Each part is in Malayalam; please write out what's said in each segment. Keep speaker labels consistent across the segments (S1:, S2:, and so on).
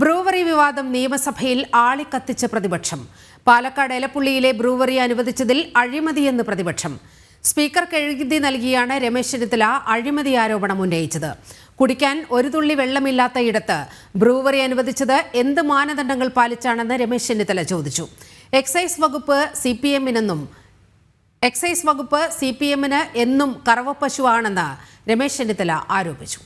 S1: ബ്രൂവറി വിവാദം നിയമസഭയിൽ ആളിക്കത്തിച്ച പ്രതിപക്ഷം. പാലക്കാട് എലപ്പുള്ളിയിലെ ബ്രൂവറി അനുവദിച്ചതിൽ അഴിമതിയെന്ന് പ്രതിപക്ഷം. സ്പീക്കർക്ക് എഴുതി നൽകിയാണ് രമേശ് ചെന്നിത്തല അഴിമതി ആരോപണം ഉന്നയിച്ചത്. കുടിക്കാൻ ഒരു തുള്ളി വെള്ളമില്ലാത്ത ഇടത്ത് ബ്രൂവറി അനുവദിച്ചത് എന്ത് മാനദണ്ഡങ്ങൾ പാലിച്ചാണെന്ന് രമേശ് ചെന്നിത്തല ചോദിച്ചു. എക്സൈസ് വകുപ്പ് സി പി എമ്മിനെന്നും എക്സൈസ് വകുപ്പ് സി പി എമ്മിന് എന്നും കറവപ്പശുവാണെന്ന് രമേശ് ചെന്നിത്തല ആരോപിച്ചു.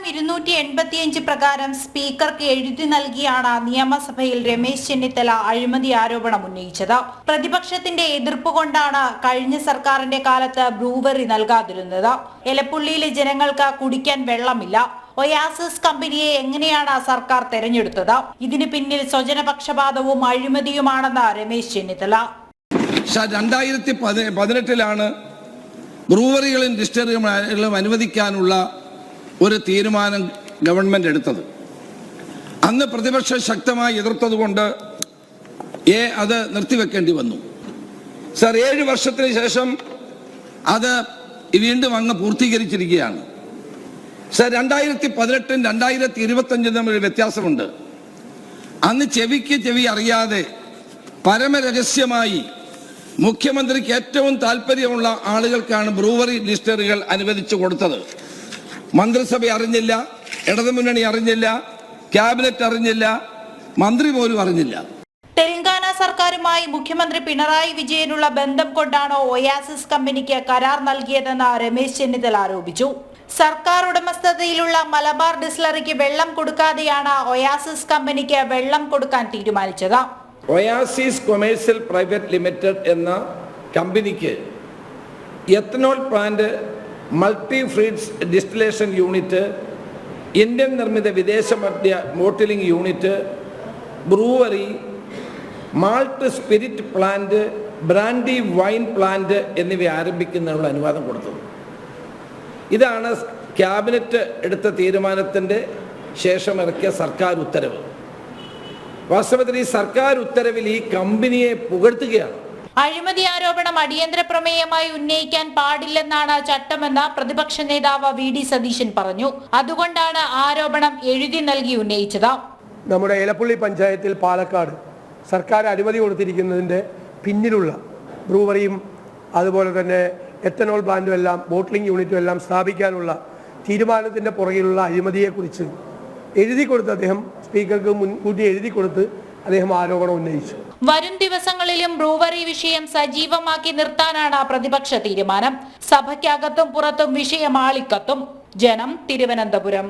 S2: ചട്ടം ഇരുന്നൂറ്റി എൺപത്തിയഞ്ച് പ്രകാരം സ്പീക്കർക്ക് എഴുതി നൽകിയാണ് നിയമസഭയിൽ രമേശ് ചെന്നിത്തല അഴിമതി ആരോപണം ഉന്നയിച്ചത്. പ്രതിപക്ഷത്തിന്റെ എതിർപ്പ് കൊണ്ടാണ് കഴിഞ്ഞ സർക്കാരിന്റെ കാലത്ത് ബ്രൂവറി നൽകാതിരുന്നത്. എലപ്പുള്ളിയിലെ ജനങ്ങൾക്ക് കുടിക്കാൻ വെള്ളമില്ല. ഒയാസിസ് കമ്പനിയെ എങ്ങനെയാണ് സർക്കാർ തെരഞ്ഞെടുത്തത്? ഇതിന് പിന്നിൽ സ്വജനപക്ഷപാതവും അഴിമതിയുമാണെന്ന് രമേശ് ചെന്നിത്തല.
S3: രണ്ടായിരത്തി പതി പതിനെട്ടിലാണ് ബ്രൂവറികളും ഡിസ്റ്ററികളും അനുവദിക്കാനുള്ള ഒരു തീരുമാനം ഗവൺമെന്റ് എടുത്തത്. അന്ന് പ്രതിപക്ഷം ശക്തമായി എതിർത്തതുകൊണ്ട് ഏ അത് നിർത്തിവെക്കേണ്ടി വന്നു. സർ ഏഴ് വർഷത്തിന് ശേഷം അത് വീണ്ടും അങ്ങ് പൂർത്തീകരിച്ചിരിക്കുകയാണ്. സർ രണ്ടായിരത്തി പതിനെട്ടും രണ്ടായിരത്തി ഇരുപത്തഞ്ചും തമ്മിൽ വ്യത്യാസമുണ്ട്. അന്ന് ചെവിക്ക് ചെവി അറിയാതെ പരമരഹസ്യമായി മുഖ്യമന്ത്രിക്ക് ഏറ്റവും താല്പര്യമുള്ള ആളുകൾക്കാണ് ബ്രൂവറി ലിസ്റ്ററുകൾ അനുവദിച്ചു കൊടുത്തത്. മന്ത്രിസഭ അറിഞ്ഞില്ല ഇടതുമുന്നണി അറിഞ്ഞില്ല ക്യാബിനറ്റ് അറിഞ്ഞില്ല മന്ത്രി പോലും അറിഞ്ഞില്ല.
S2: തെലങ്കാന സർക്കാരുമായി മുഖ്യമന്ത്രി പിണറായി വിജയനുള്ള ബന്ധം കൊണ്ടാണോ ഒയാസിസ് കമ്പനിക്ക് കരാർ നൽകിയതെന്ന് രമേശ് ചെന്നിത്തല ആരോപിച്ചു. സർക്കാർ ഉടമസ്ഥതയിലുള്ള മലബാർ ഡിസ്ലറിക്ക് വെള്ളം കൊടുക്കാതെയാണ് ഒയാസിസ് കമ്പനിക്ക് വെള്ളം കൊടുക്കാൻ തീരുമാനിച്ചത്.
S3: ഒയാസിസ് കൊമേഴ്സ്യൽ പ്രൈവറ്റ് ലിമിറ്റഡ് എന്ന കമ്പനിക്ക് ethanol plant multi feeds distillation unit Indian നിർമ്മിത വിദേശ മദ്യ bottling unit brewery malt spirit plant brandy wine plant എന്നിവ ആരംഭിക്കുന്നതിനുള്ള അനുവാദം കൊടുത്തത് ഇതാണ് ക്യാബിനറ്റ് എടുത്ത തീരുമാനത്തിന്റെ ശേഷം ഇറക്കിയ സർക്കാർ ഉത്തരവ്. വാസ്തവത്തിൽ ഈ സർക്കാർ ഉത്തരവിൽ ഈ കമ്പനിയെ പുകഴ്ത്തുകയാണ്.
S2: അഴിമതി ആരോപണം അടിയന്തര പ്രമേയമായി ഉന്നയിക്കാൻ പാടില്ലെന്നാണ് ചട്ടമെന്ന് പ്രതിപക്ഷ നേതാവ് വി ഡി സതീശൻ പറഞ്ഞു. അതുകൊണ്ടാണ് ആരോപണം എഴുതി നൽകി ഉന്നയിച്ചത്.
S4: നമ്മുടെ ഏലപ്പള്ളി പഞ്ചായത്തിൽ പാലക്കാട് സർക്കാർ അനുമതി കൊടുത്തിരിക്കുന്നതിന്റെ പിന്നിലുള്ള ബ്രൂവറിയും അതുപോലെ തന്നെ എത്തനോൾ പ്ലാന്റും എല്ലാം ബോട്ടിലിംഗ് യൂണിറ്റും എല്ലാം സ്ഥാപിക്കാനുള്ള തീരുമാനത്തിന്റെ പുറകിലുള്ള അഴിമതിയെക്കുറിച്ച് എഴുതി കൊടുത്ത് അദ്ദേഹം സ്പീക്കർക്ക് മുൻകൂട്ടി എഴുതി കൊടുത്ത് അദ്ദേഹം ആരോപണം ഉന്നയിച്ചു.
S2: വരും ദിവസങ്ങളിലും ബ്രൂവറി വിഷയം സജീവമാക്കി നിർത്താനാണ് പ്രതിപക്ഷ തീരുമാനം. സഭയ്ക്കകത്തും പുറത്തും വിഷയം ആളിക്കത്തും. ജനം തിരുവനന്തപുരം.